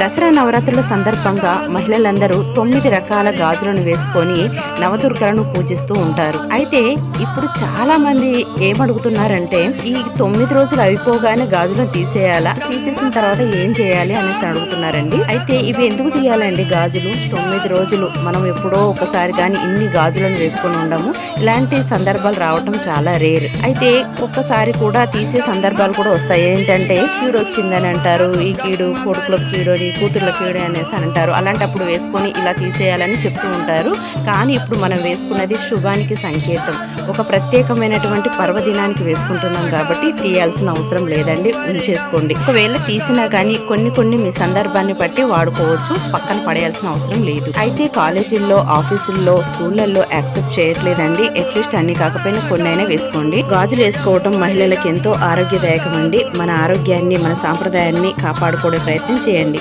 దసరా నవరాత్రుల సందర్భంగా మహిళలందరూ తొమ్మిది రకాల గాజులను వేసుకొని నవదుర్గలను పూజిస్తూ ఉంటారు. అయితే ఇప్పుడు చాలా మంది ఏమడుగుతున్నారంటే ఈ తొమ్మిది రోజులు అయిపోగానే గాజులను తీసేయాలా? తీసేసిన తర్వాత ఏం చేయాలి అనేసి అడుగుతున్నారండి. అయితే ఇవి ఎందుకు తీయాలండి గాజులు? తొమ్మిది రోజులు మనం ఎప్పుడో ఒకసారి కానీ ఇన్ని గాజులను వేసుకొని ఉండము. ఇలాంటి సందర్భాలు రావటం చాలా రేర్. అయితే ఒక్కసారి కూడా తీసే సందర్భాలు కూడా వస్తాయి. ఏంటంటే కీడు వచ్చిందని అంటారు. ఈ కీడు కొడుకుల కీడు అని కూతుర్ల కీడు అనేసి అంటారు. అలాంటప్పుడు వేసుకొని ఇలా తీసేయాలని చెప్తూ ఉంటారు. కానీ ఇప్పుడు మనం వేసుకున్నది శుభానికి సంకేతం. ఒక ప్రత్యేకమైనటువంటి పర్వదినానికి వేసుకుంటున్నాం కాబట్టి తీయాల్సిన అవసరం లేదండి. ఉంచేసుకోండి. ఒకవేళ తీసినా కానీ కొన్ని కొన్ని మీ సందర్భాన్ని బట్టి వాడుకోవచ్చు. పక్కన పడేయాల్సిన అవసరం లేదు. అయితే కాలేజీల్లో ఆఫీసుల్లో స్కూళ్ళల్లో యాక్సెప్ట్ చేయట్లేదండి. అట్లీస్ట్ అన్ని కాకపోయినా కొన్నైనా వేసుకోండి. గాజులు వేసుకోవడం మహిళలకు ఎంతో ఆరోగ్యదాయకం అండి మన ఆరోగ్యాన్ని మన సాంప్రదాయాన్ని కాపాడుకోవడం ప్రయత్నం చేయండి.